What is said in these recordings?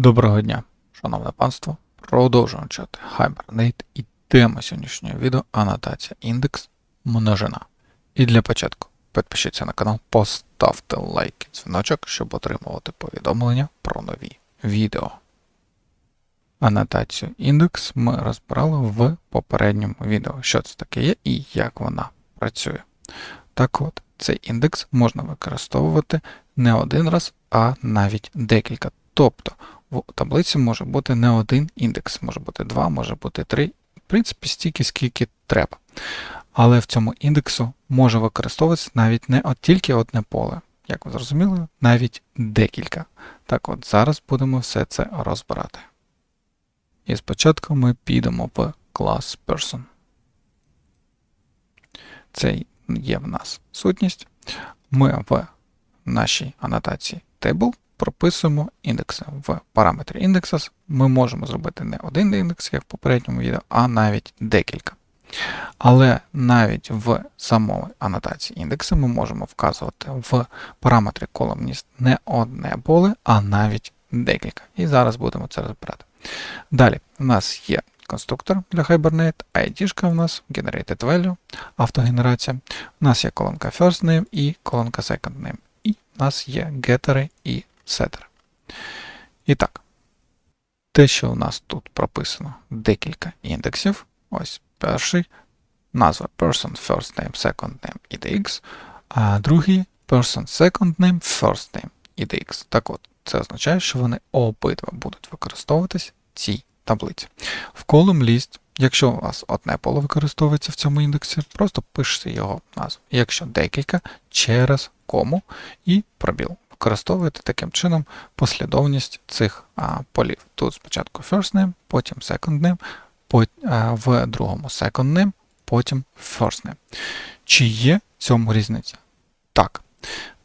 Доброго дня, шановне панство. Продовжуємо чати Hibernate і тема сьогоднішнього відео анотація індекс множина. І для початку підпишіться на канал, поставте лайк і дзвіночок, щоб отримувати повідомлення про нові відео. Анотацію індекс ми розбирали в попередньому відео, що це таке є і як вона працює. Так от, цей індекс можна використовувати не один раз, а навіть декілька. Тобто в таблиці може бути не один індекс, може бути два, може бути три, в принципі, стільки, скільки треба. Але в цьому індексу може використовуватися навіть не от тільки одне поле. Як ви зрозуміли, навіть декілька. Так от, зараз будемо все це розбирати. І спочатку ми підемо в клас Person. Це є в нас сутність. Ми в нашій анотації table прописуємо індекси. В параметрі індексас ми можемо зробити не один індекс, як в попередньому відео, а навіть декілька. Але навіть в самому анотації індекса ми можемо вказувати в параметрі columnist не одне поле, а навіть декілька. І зараз будемо це розбирати. Далі у нас є конструктор для Hibernate, ID в нас, Generated Value, автогенерація. У нас є колонка First Name і колонка Second Name. І у нас є гетери і сеттери. І так, те, що у нас тут прописано декілька індексів. Ось перший назва person first name, second name IDX, а другий person second name, first name IDX. Так от, це означає, що вони обидва будуть використовуватись в цій таблиці. В column list, якщо у вас одне поле використовується в цьому індексі, просто пишете його назву. Якщо декілька, через кому і пробіл. Використовуєте таким чином послідовність цих а, полів. Тут спочатку first name, потім second name, пот, а, в другому second name, потім first name. Чи є в цьому різниця? Так.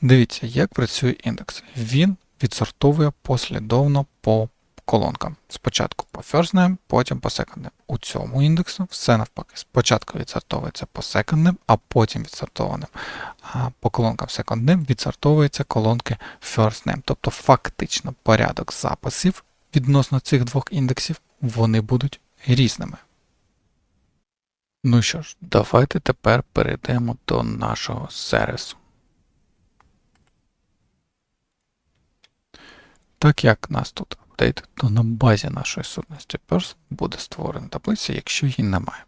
Дивіться, як працює індекс. Він відсортовує послідовно по колонкам. Спочатку по first name, потім по name. У цьому індексу все навпаки. Спочатку відсортовується по name, а потім відсортованим. А по колонкам name відсортовуються колонки first name. Тобто фактично порядок записів відносно цих двох індексів вони будуть різними. Ну що ж, давайте тепер перейдемо до нашого сервісу. Так як нас тут апдейт, то на базі нашої сутності Person буде створена таблиця, якщо її немає.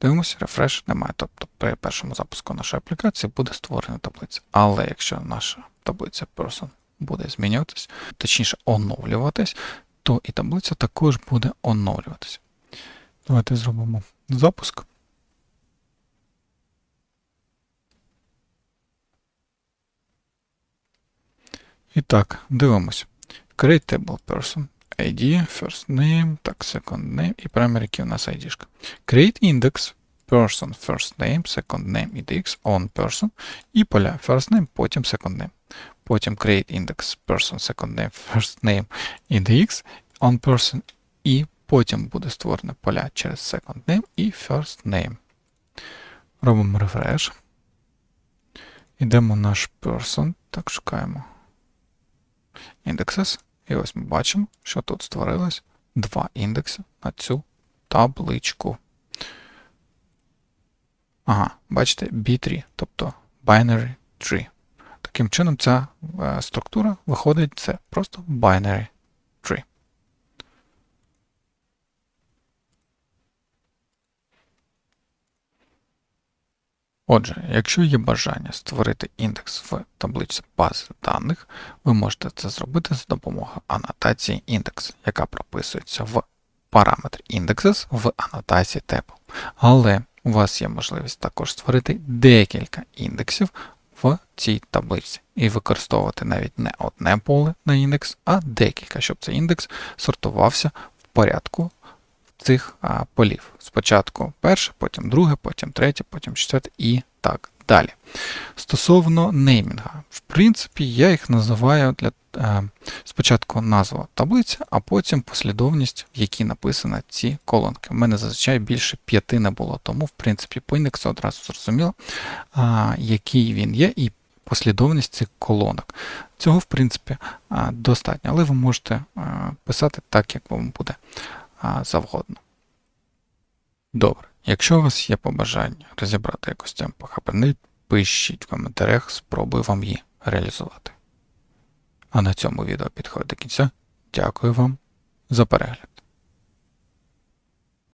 Дивимося, рефреш немає. Тобто при першому запуску нашої аплікації буде створена таблиця. Але якщо наша таблиця Person буде змінюватись, точніше оновлюватись, то і таблиця також буде оновлюватися. Давайте зробимо запуск. І так, дивимось. Create table person. ID, first name, так, second name і primary key у нас ID. -шка. Create index, person, first name, second name, IDX, on person і поля first name, потім second name. Потім create index, person, second name, first name, IDX, on person і потім буде створено поля через second name і first name. Робимо refresh. Йдемо в наш person, так шукаємо indexes. І ось ми бачимо, що тут створилось два індекси на цю табличку. Ага, бачите, B3, тобто binary tree. Таким чином, ця е, структура виходить, це просто binary tree. Отже, якщо є бажання створити індекс в таблиці бази даних, ви можете це зробити за допомогою анотації індекс, яка прописується в параметр indexes в анотації table. Але у вас є можливість також створити декілька індексів в цій таблиці і використовувати навіть не одне поле на індекс, а декілька, щоб цей індекс сортувався в порядку цих а, полів. Спочатку перше, потім друге, потім третє, потім четверте і так далі. Стосовно неймінга, в принципі, я їх називаю для е, спочатку назва таблиця, а потім послідовність, в якій написано ці колонки. У мене зазвичай більше п'яти не було, тому, в принципі, по індексу одразу зрозуміло, а, який він є, і послідовність цих колонок. Цього, в принципі, достатньо, але ви можете а, писати так, як вам буде завгодно. Добре. Якщо у вас є побажання розібрати якусь тему по пишіть в коментарях, спробую вам її реалізувати. А на цьому відео підходить до кінця. Дякую вам за перегляд.